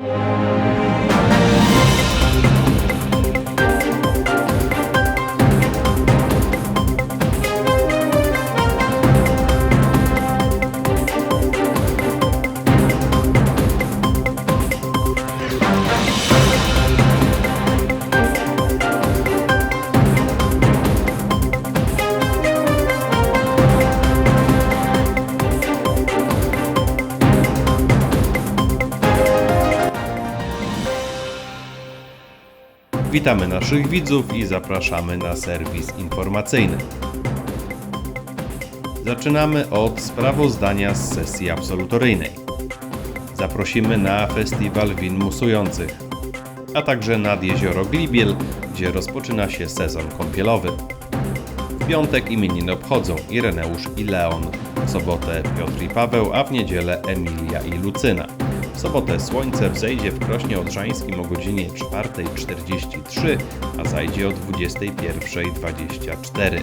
Música Witamy naszych widzów i zapraszamy na serwis informacyjny. Zaczynamy od sprawozdania z sesji absolutoryjnej. Zaprosimy na festiwal win musujących, a także nad jezioro Glibiel, gdzie rozpoczyna się sezon kąpielowy. W piątek imieniny obchodzą Ireneusz i Leon, w sobotę Piotr i Paweł, a w niedzielę Emilia i Lucyna. Sobotę słońce wzejdzie w Krośnie Odrzańskim o godzinie 4.43, a zajdzie o 21.24.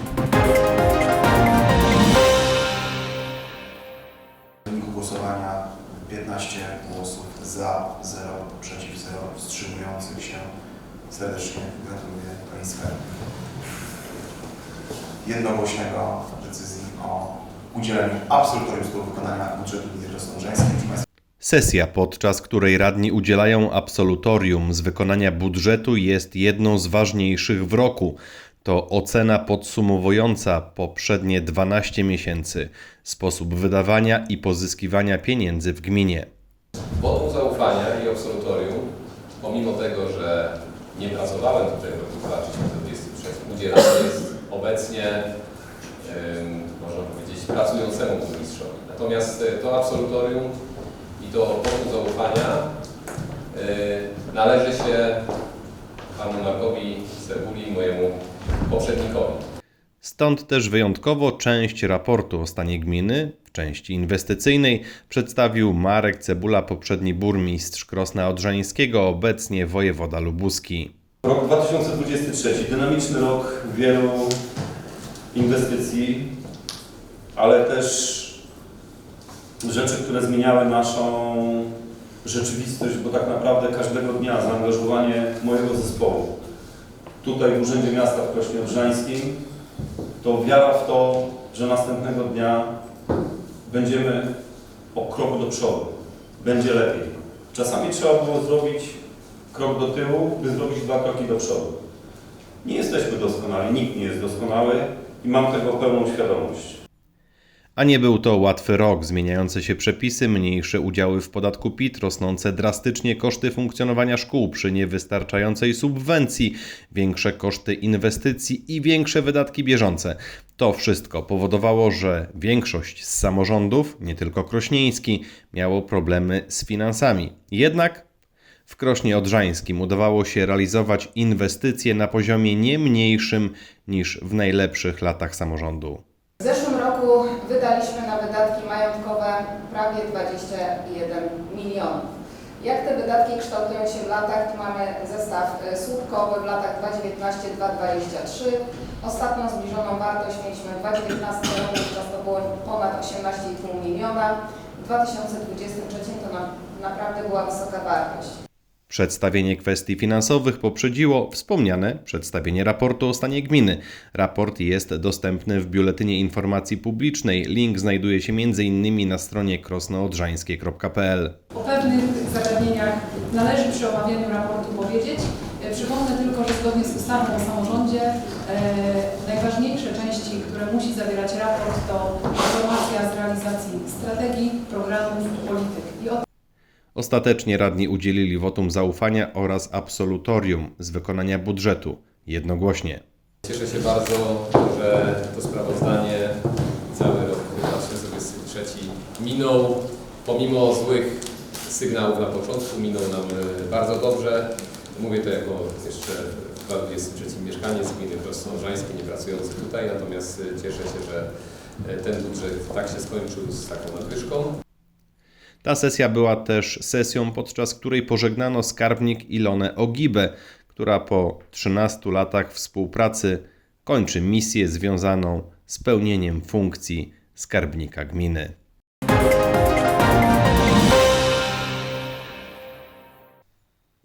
W wyniku głosowania 15 głosów za, 0 przeciw, 0 wstrzymujących się. Serdecznie gratuluję Pani Skarbnik. Jednogłośnego decyzji o udzieleniu absolutorium z wykonania budżetu gminy Krosno-Odrzańskiej. Sesja, podczas której radni udzielają absolutorium z wykonania budżetu, jest jedną z ważniejszych w roku. To ocena podsumowująca poprzednie 12 miesięcy, sposób wydawania i pozyskiwania pieniędzy w gminie. Wotum zaufania i absolutorium, pomimo tego, że nie pracowałem tutaj w roku 2023, udzielane jest obecnie, można powiedzieć, pracującemu burmistrzowi. Natomiast e, to absolutorium i to wotum zaufania y, należy się panu Markowi Cebuli, mojemu poprzednikowi. Stąd też wyjątkowo część raportu o stanie gminy w części inwestycyjnej przedstawił Marek Cebula, poprzedni burmistrz Krosna Odrzańskiego, obecnie wojewoda lubuski. Rok 2023, dynamiczny rok wielu inwestycji, ale też rzeczy, które zmieniały naszą rzeczywistość, bo tak naprawdę każdego dnia zaangażowanie mojego zespołu tutaj w Urzędzie Miasta w Krośnie Odrzańskim to wiara w to, że następnego dnia będziemy o krok do przodu, będzie lepiej. Czasami trzeba było zrobić krok do tyłu, by zrobić dwa kroki do przodu. Nie jesteśmy doskonali, nikt nie jest doskonały i mam tego pełną świadomość. A nie był to łatwy rok, zmieniające się przepisy, mniejsze udziały w podatku PIT, rosnące drastycznie koszty funkcjonowania szkół przy niewystarczającej subwencji, większe koszty inwestycji i większe wydatki bieżące. To wszystko powodowało, że większość z samorządów, nie tylko krośnieński, miało problemy z finansami. Jednak w Krośnie Odrzańskim udawało się realizować inwestycje na poziomie nie mniejszym niż w najlepszych latach samorządu. W zeszłym roku wydaliśmy na wydatki majątkowe prawie 21 milionów. Jak te wydatki kształtują się w latach? Tu mamy zestaw e, słupkowy w latach 2019-2023. Ostatnią zbliżoną wartość mieliśmy w 2019 roku, wówczas to było ponad 18,5 miliona. W 2023 to na, naprawdę była wysoka wartość. Przedstawienie kwestii finansowych poprzedziło wspomniane przedstawienie raportu o stanie gminy. Raport jest dostępny w Biuletynie Informacji Publicznej. Link znajduje się m.in. na stronie krosnoodrzańskie.pl. O pewnych zagadnieniach należy przy omawianiu raportu powiedzieć. E, Przypomnę tylko, że zgodnie z ustawą o samorządzie e, najważniejsze części, które musi zawierać raport to informacja z realizacji strategii, programów i polityk. I Ostatecznie radni udzielili wotum zaufania oraz absolutorium z wykonania budżetu jednogłośnie. Cieszę się bardzo, że to sprawozdanie cały rok 2023 minął. Pomimo złych sygnałów na początku, minął nam e, bardzo dobrze. Mówię to jako jeszcze w 2023 mieszkaniec gminy Krosno-Odrzańskiej, nie pracujący tutaj, natomiast e, cieszę się, że e, ten budżet tak się skończył z taką nadwyżką. Ta sesja była też sesją, podczas której pożegnano skarbnik Ilonę Ogibę, która po 13 latach współpracy kończy misję związaną z pełnieniem funkcji skarbnika gminy.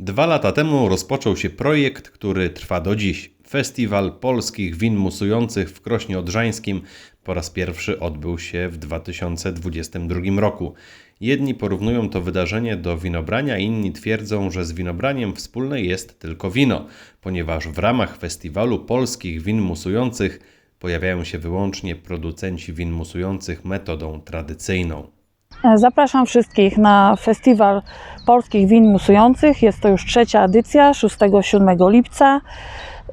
Dwa lata temu rozpoczął się projekt, który trwa do dziś. Festiwal polskich win musujących w Krośnie Odrzańskim po raz pierwszy odbył się w 2022 roku. Jedni porównują to wydarzenie do winobrania, inni twierdzą, że z winobraniem wspólne jest tylko wino, ponieważ w ramach festiwalu polskich win musujących pojawiają się wyłącznie producenci win musujących metodą tradycyjną. Zapraszam wszystkich na Festiwal Polskich Win Musujących. Jest to już trzecia edycja, 6-7 lipca.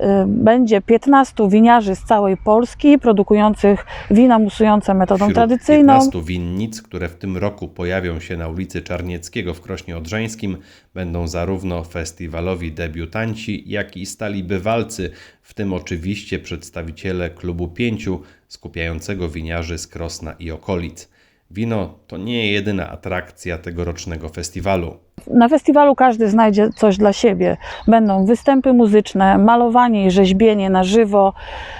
Y, Będzie 15 winiarzy z całej Polski produkujących wina musujące metodą Wśród tradycyjną. 15 winnic, które w tym roku pojawią się na ulicy Czarnieckiego w Krośnie Odrzańskim, będą zarówno festiwalowi debiutanci, jak i stali bywalcy, w tym oczywiście przedstawiciele Klubu Pięciu, skupiającego winiarzy z Krosna i okolic. Wino to nie jedyna atrakcja tegorocznego festiwalu. Na festiwalu każdy znajdzie coś dla siebie. Będą występy muzyczne, malowanie i rzeźbienie na żywo.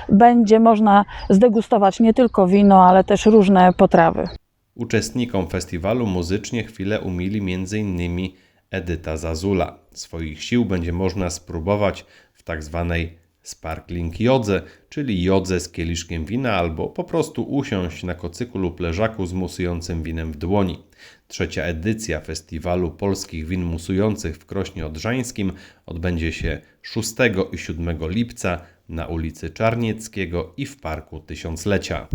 Będzie można zdegustować nie tylko wino, ale też różne potrawy. Uczestnikom festiwalu muzycznie chwilę umili m.in. Edyta Zazula. Swoich sił będzie można spróbować w tak zwanej sparkling jodze, czyli jodze z kieliszkiem wina, albo po prostu usiąść na kocyku lub leżaku z musującym winem w dłoni. Trzecia edycja festiwalu polskich win musujących w Krośnie Odrzańskim odbędzie się 6 i 7 lipca na ulicy Czarnieckiego i w Parku Tysiąclecia.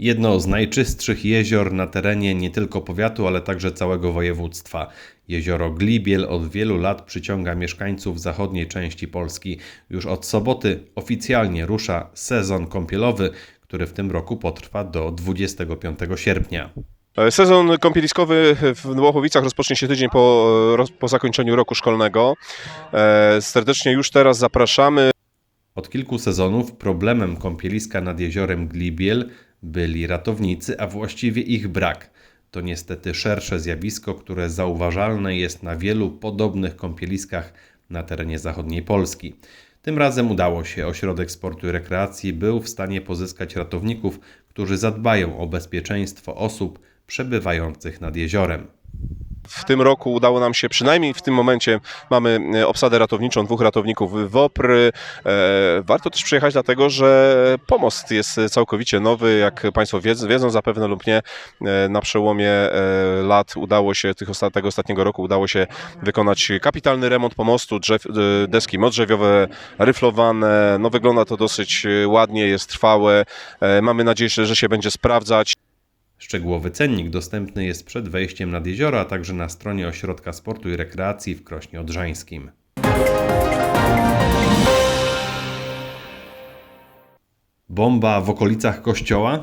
Jedno z najczystszych jezior na terenie nie tylko powiatu, ale także całego województwa. Jezioro Glibiel od wielu lat przyciąga mieszkańców zachodniej części Polski. Już od soboty oficjalnie rusza sezon kąpielowy, który w tym roku potrwa do 25 sierpnia. Sezon kąpieliskowy w Łochowicach rozpocznie się tydzień po, po zakończeniu roku szkolnego. E, Serdecznie już teraz zapraszamy. Od kilku sezonów problemem kąpieliska nad jeziorem Glibiel byli ratownicy, a właściwie ich brak. To niestety szersze zjawisko, które zauważalne jest na wielu podobnych kąpieliskach na terenie zachodniej Polski. Tym razem udało się. Ośrodek Sportu i Rekreacji był w stanie pozyskać ratowników, którzy zadbają o bezpieczeństwo osób przebywających nad jeziorem. W tym roku udało nam się, przynajmniej w tym momencie mamy e, obsadę ratowniczą, dwóch ratowników WOPR. E, Warto też przyjechać dlatego, że pomost jest całkowicie nowy, jak Państwo wiedzą, zapewne lub nie. e, Na przełomie lat udało się, tych osta- tego ostatniego roku udało się wykonać kapitalny remont pomostu, drzew, deski modrzewiowe, ryflowane. No wygląda to dosyć ładnie, jest trwałe. Mamy nadzieję, że się będzie sprawdzać. Szczegółowy cennik dostępny jest przed wejściem nad jezioro, a także na stronie Ośrodka Sportu i Rekreacji w Krośnie Odrzańskim. Bomba w okolicach kościoła?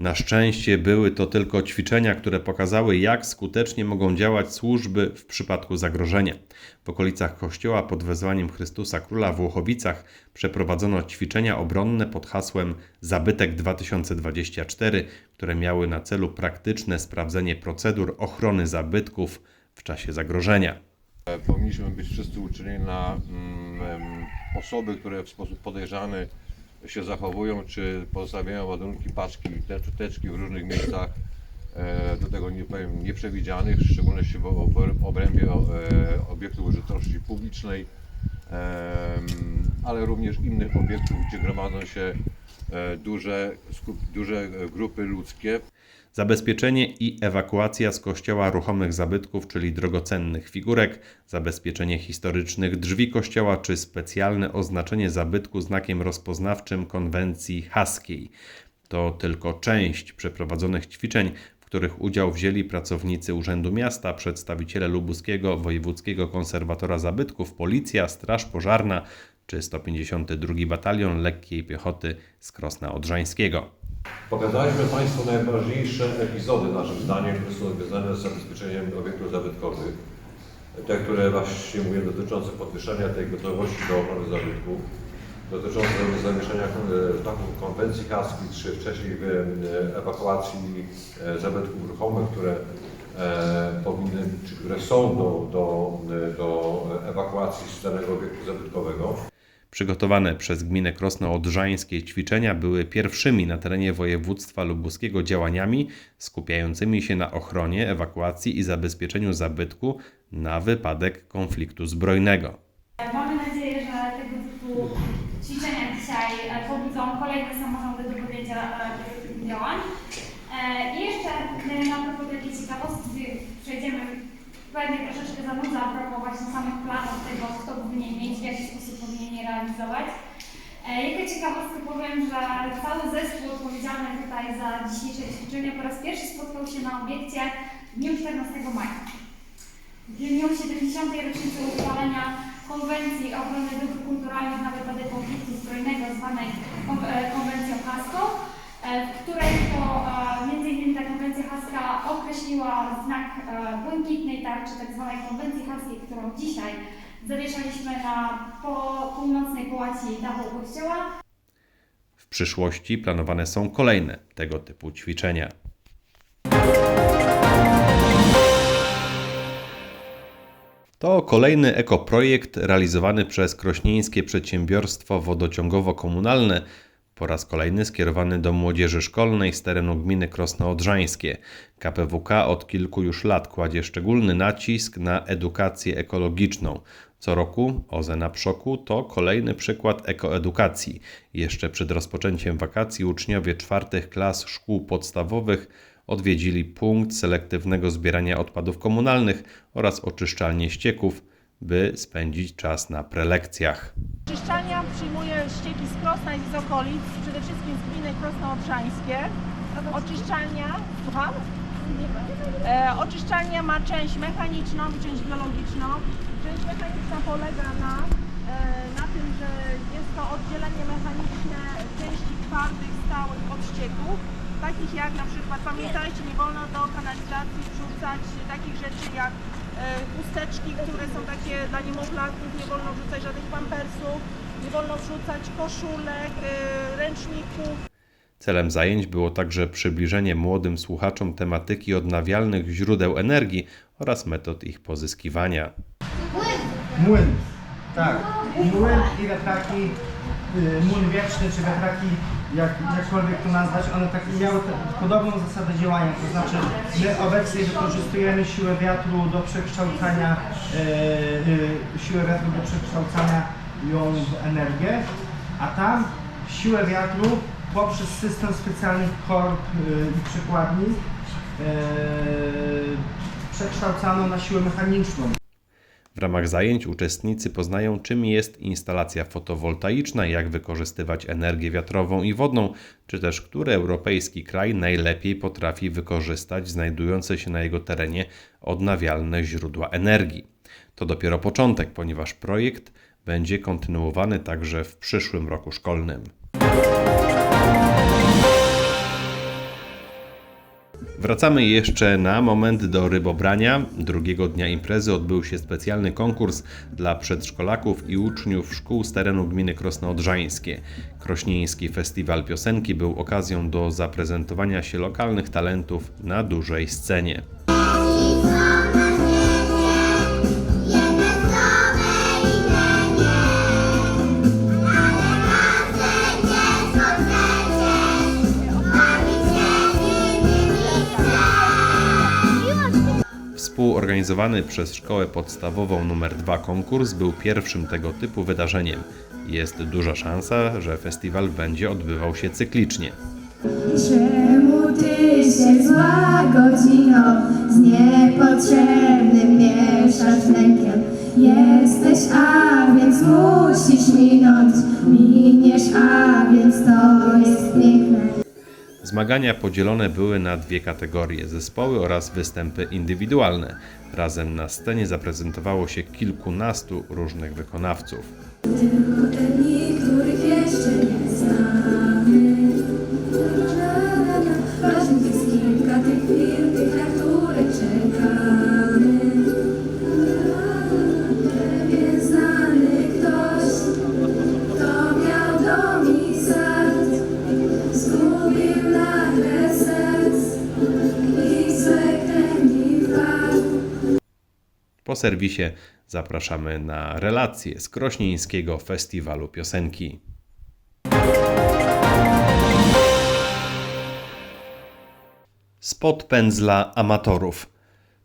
Na szczęście były to tylko ćwiczenia, które pokazały, jak skutecznie mogą działać służby w przypadku zagrożenia. W okolicach kościoła pod wezwaniem Chrystusa Króla w Łochowicach przeprowadzono ćwiczenia obronne pod hasłem Zabytek 2024, które miały na celu praktyczne sprawdzenie procedur ochrony zabytków w czasie zagrożenia. powinniśmy być wszyscy uczuleni na mm, osoby, które w sposób podejrzany się zachowują, czy pozostawiają ładunki, paczki, teczki w różnych miejscach, e, do tego nie powiem nieprzewidzianych, w szczególności w ob- obrębie e, obiektów użyteczności publicznej, ale również innych obiektów, gdzie gromadzą się e, duże, duże grupy ludzkie. Zabezpieczenie i ewakuacja z kościoła ruchomych zabytków, czyli drogocennych figurek, zabezpieczenie historycznych drzwi kościoła czy specjalne oznaczenie zabytku znakiem rozpoznawczym konwencji haskiej. To tylko część przeprowadzonych ćwiczeń, w których udział wzięli pracownicy Urzędu Miasta, przedstawiciele Lubuskiego Wojewódzkiego Konserwatora Zabytków, Policja, Straż Pożarna czy 152 Batalion Lekkiej Piechoty z Krosna Odrzańskiego. Pokazaliśmy Państwu najważniejsze epizody, naszym zdaniem, które są związane z zabezpieczeniem obiektów zabytkowych. Te, które właśnie mówię, dotyczące podwyższenia tej gotowości do ochrony zabytków, dotyczące zamieszania e, taką konwencji haskiej, czy wcześniej e, ewakuacji e, zabytków ruchomych, które powinny, czy które są do, do, do ewakuacji z danego obiektu zabytkowego. Przygotowane przez gminę Krosno Odrzańskie ćwiczenia były pierwszymi na terenie województwa lubuskiego działaniami skupiającymi się na ochronie, ewakuacji i zabezpieczeniu zabytku na wypadek konfliktu zbrojnego. Mamy nadzieję, że tego typu ćwiczenia dzisiaj e, pobudzą kolejne samorządy do podjęcia e, tych działań. E, I jeszcze na propos takiej ciekawostki przejdziemy, pewnie troszeczkę zanudza a propos właśnie samych planów tego, kto powinien mieć, w jaki realizować. E, Jako ciekawostkę powiem, że cały zespół odpowiedzialny tutaj za dzisiejsze ćwiczenia po raz pierwszy spotkał się na obiekcie w dniu 14 maja. W dniu 70. rocznicy uchwalenia Konwencji o ochronie dóbr kulturalnych na wypadek konfliktu zbrojnego zwanej e, Konwencją Hasko, e, w której to innymi ta konwencja haska określiła znak błękitnej tarczy, tak zwanej konwencji haskiej, którą dzisiaj zawieszaliśmy na po, północnej połaci dachu kościoła. W przyszłości planowane są kolejne tego typu ćwiczenia. To kolejny ekoprojekt realizowany przez krośnieńskie przedsiębiorstwo wodociągowo-komunalne, po raz kolejny skierowany do młodzieży szkolnej z terenu gminy Krosno Odrzańskie. KPWK od kilku już lat kładzie szczególny nacisk na edukację ekologiczną. Co roku OZE na Przoku to kolejny przykład ekoedukacji. Jeszcze przed rozpoczęciem wakacji uczniowie czwartych klas szkół podstawowych odwiedzili punkt selektywnego zbierania odpadów komunalnych oraz oczyszczalnię ścieków, by spędzić czas na prelekcjach. Oczyszczalnia przyjmuje ścieki z Krosna i z okolic, przede wszystkim z gminy Krosno-Odrzańskie. Oczyszczalnia, słucham? E, oczyszczalnia ma część mechaniczną i część biologiczną. Część mechaniczna polega na, e, na tym, że jest to oddzielenie mechaniczne części twardych, stałych od ścieków. Takich jak na przykład, pamiętajcie, nie wolno do kanalizacji wrzucać takich rzeczy jak e, chusteczki, które są takie dla niemowlaków, nie wolno wrzucać żadnych pampersów, nie wolno wrzucać koszulek, e, ręczników, Celem zajęć było także przybliżenie młodym słuchaczom tematyki odnawialnych źródeł energii oraz metod ich pozyskiwania. Młyn, tak. Młyn i wiatraki, y, młyn wieczny czy wiatraki, jak, jakkolwiek to nazwać, one tak miały te, podobną zasadę działania, to znaczy my obecnie wykorzystujemy siłę wiatru do przekształcania, y, y, siłę wiatru do przekształcania ją w energię, a tam siłę wiatru poprzez system specjalnych korb i przekładni przekształcano na siłę mechaniczną. W ramach zajęć uczestnicy poznają, czym jest instalacja fotowoltaiczna, jak wykorzystywać energię wiatrową i wodną, czy też który europejski kraj najlepiej potrafi wykorzystać znajdujące się na jego terenie odnawialne źródła energii. To dopiero początek, ponieważ projekt będzie kontynuowany także w przyszłym roku szkolnym. Wracamy jeszcze na moment do rybobrania. Drugiego dnia imprezy odbył się specjalny konkurs dla przedszkolaków i uczniów szkół z terenu gminy Krosno Odrzańskie. Krośnieński Festiwal Piosenki był okazją do zaprezentowania się lokalnych talentów na dużej scenie. Współorganizowany przez Szkołę Podstawową nr 2 konkurs był pierwszym tego typu wydarzeniem. Jest duża szansa, że festiwal będzie odbywał się cyklicznie. Czemu ty się zła godzino z niepotrzebnym mieszasz lękiem? Jesteś, a więc musisz minąć, miniesz, a więc to jest. Zmagania podzielone były na dwie kategorie: zespoły oraz występy indywidualne. Razem na scenie zaprezentowało się kilkunastu różnych wykonawców. Tylko jeszcze nie Po serwisie Zapraszamy na relacje z Krośnieńskiego Festiwalu Piosenki. Spod pędzla amatorów.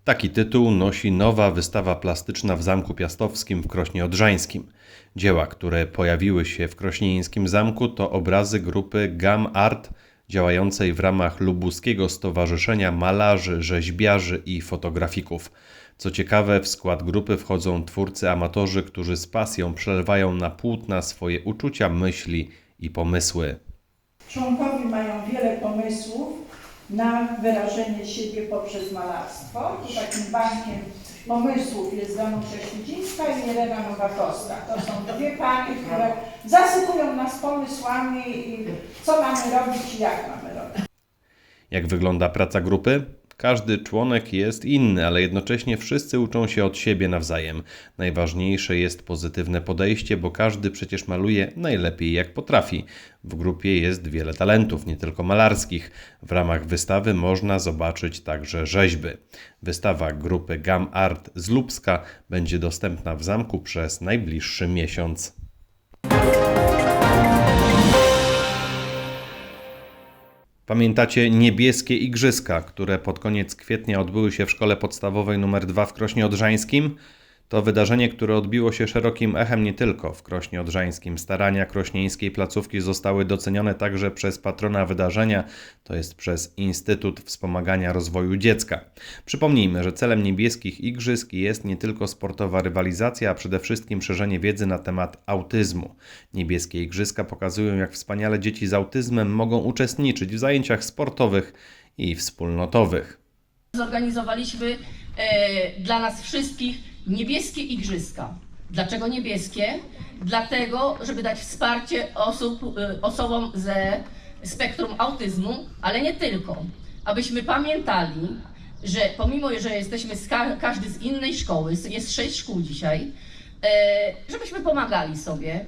Taki tytuł nosi nowa wystawa plastyczna w Zamku Piastowskim w Krośnie Odrzańskim. Dzieła, które pojawiły się w Krośnieńskim Zamku to obrazy grupy Gam Art działającej w ramach Lubuskiego Stowarzyszenia Malarzy, Rzeźbiarzy i Fotografików. Co ciekawe, w skład grupy wchodzą twórcy amatorzy, którzy z pasją przelewają na płótna swoje uczucia, myśli i pomysły. Członkowie mają wiele pomysłów na wyrażenie siebie poprzez malarstwo. Tu takim bankiem pomysłów jest Danusia Śledzińska i Irena Nowakowska. To są dwie panie, które zasypują nas pomysłami, co mamy robić i jak mamy robić. Jak wygląda praca grupy? Każdy członek jest inny, ale jednocześnie wszyscy uczą się od siebie nawzajem. Najważniejsze jest pozytywne podejście, bo każdy przecież maluje najlepiej jak potrafi. W grupie jest wiele talentów, nie tylko malarskich. W ramach wystawy można zobaczyć także rzeźby. Wystawa grupy Gam Art z Lubska będzie dostępna w zamku przez najbliższy miesiąc. Pamiętacie niebieskie igrzyska, które pod koniec kwietnia odbyły się w szkole podstawowej nr 2 w Krośnie Odrzańskim? To wydarzenie, które odbiło się szerokim echem nie tylko w Krośnie Odrzańskim. Starania krośnieńskiej placówki zostały docenione także przez patrona wydarzenia, to jest przez Instytut Wspomagania Rozwoju Dziecka. Przypomnijmy, że celem niebieskich igrzysk jest nie tylko sportowa rywalizacja, a przede wszystkim szerzenie wiedzy na temat autyzmu. Niebieskie igrzyska pokazują, jak wspaniale dzieci z autyzmem mogą uczestniczyć w zajęciach sportowych i wspólnotowych. Zorganizowaliśmy e, dla nas wszystkich niebieskie igrzyska. Dlaczego niebieskie? Dlatego, żeby dać wsparcie osób, e, osobom ze spektrum autyzmu, ale nie tylko. Abyśmy pamiętali, że pomimo, że jesteśmy z ka- każdy z innej szkoły, jest sześć szkół dzisiaj, e, żebyśmy pomagali sobie,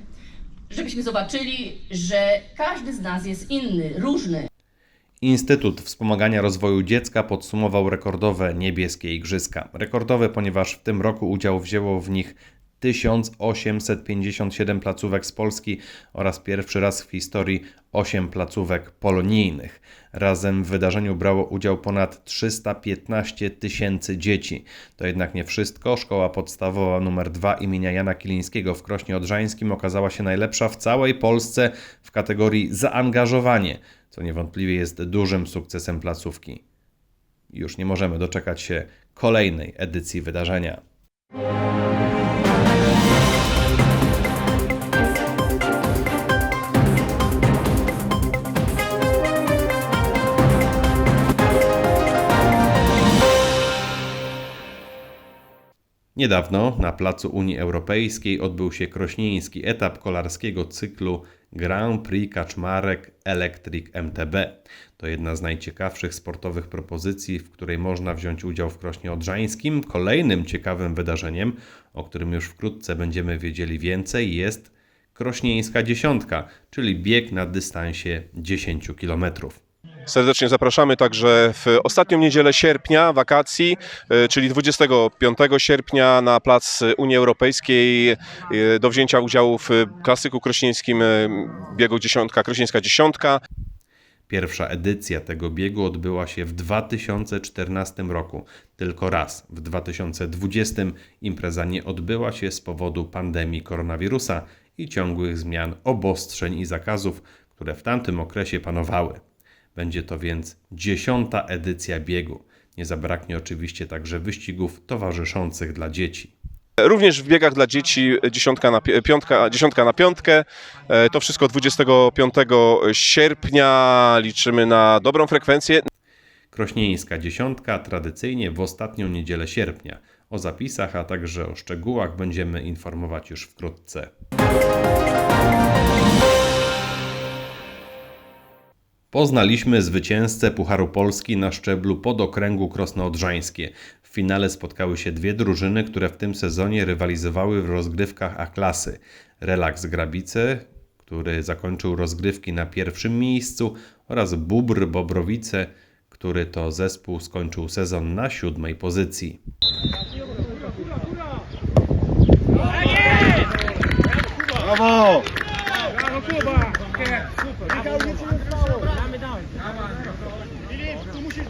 żebyśmy zobaczyli, że każdy z nas jest inny, różny. Instytut Wspomagania Rozwoju Dziecka podsumował rekordowe niebieskie igrzyska. Rekordowe, ponieważ w tym roku udział wzięło w nich 1857 placówek z Polski oraz pierwszy raz w historii 8 placówek polonijnych. Razem w wydarzeniu brało udział ponad 315 tysięcy dzieci. To jednak nie wszystko. Szkoła podstawowa nr 2 imienia Jana Kilińskiego w Krośnie Odrzańskim okazała się najlepsza w całej Polsce w kategorii zaangażowanie, co niewątpliwie jest dużym sukcesem placówki. Już nie możemy doczekać się kolejnej edycji wydarzenia. Niedawno na placu Unii Europejskiej odbył się krośnieński etap kolarskiego cyklu Grand Prix Kaczmarek Electric MTB. To jedna z najciekawszych sportowych propozycji, w której można wziąć udział w Krośnie Odrzańskim. Kolejnym ciekawym wydarzeniem, o którym już wkrótce będziemy wiedzieli więcej, jest Krośnieńska Dziesiątka, czyli bieg na dystansie 10 kilometrów. Serdecznie zapraszamy także w ostatnią niedzielę sierpnia, wakacji, e, czyli 25 sierpnia na plac Unii Europejskiej e, do wzięcia udziału w klasyku krośnieńskim e, biegu dziesiątka, krośnieńska dziesiątka. Pierwsza edycja tego biegu odbyła się w 2014 roku. Tylko raz w 2020 impreza nie odbyła się z powodu pandemii koronawirusa i ciągłych zmian obostrzeń i zakazów, które w tamtym okresie panowały. Będzie to więc dziesiąta edycja biegu. Nie zabraknie oczywiście także wyścigów towarzyszących dla dzieci. Również w biegach dla dzieci dziesiątka na, pi- piątka, dziesiątka na piątkę. E, To wszystko 25 sierpnia. Liczymy na dobrą frekwencję. Krośnieńska dziesiątka tradycyjnie w ostatnią niedzielę sierpnia. O zapisach, a także o szczegółach będziemy informować już wkrótce. Poznaliśmy zwycięzcę Pucharu Polski na szczeblu podokręgu Krosno-Odrzańskie. W finale spotkały się dwie drużyny, które w tym sezonie rywalizowały w rozgrywkach A-klasy. Relaks Grabice, który zakończył rozgrywki na pierwszym miejscu oraz Bubr Bobrowice, który to zespół skończył sezon na siódmej pozycji. Brawo! Brawo Kuba! Super! Michał, nic się nie stało! Damy dalej! Filip, tu musisz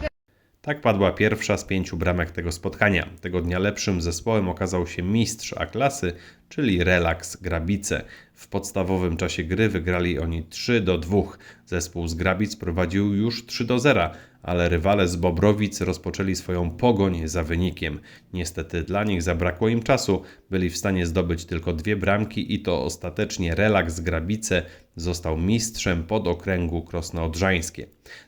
Tak padła pierwsza z pięciu bramek tego spotkania. Tego dnia lepszym zespołem okazał się mistrz A-klasy, czyli Relax Grabice. W podstawowym czasie gry wygrali oni 3 do 2. Zespół z Grabic prowadził już 3 do 0, ale rywale z Bobrowic rozpoczęli swoją pogoń za wynikiem. Niestety dla nich zabrakło im czasu, byli w stanie zdobyć tylko dwie bramki i to ostatecznie Relax Grabice został mistrzem podokręgu Krosno-Odrzańskie.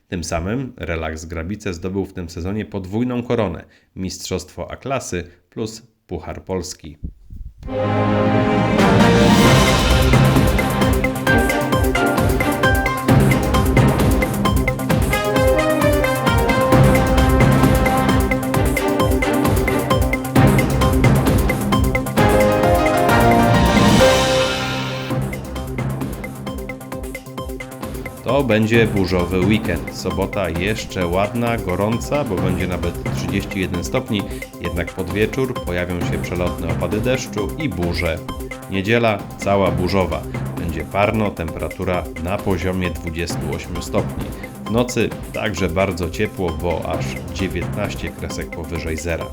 Tym samym Relax Grabice zdobył w tym sezonie podwójną koronę Mistrzostwo A-klasy plus Puchar Polski. Będzie burzowy weekend. Sobota jeszcze ładna, gorąca, bo będzie nawet 31 stopni, jednak pod wieczór pojawią się przelotne opady deszczu i burze. Niedziela cała burzowa. Będzie parno, temperatura na poziomie 28 stopni. W nocy także bardzo ciepło, bo aż 19 kresek powyżej zera.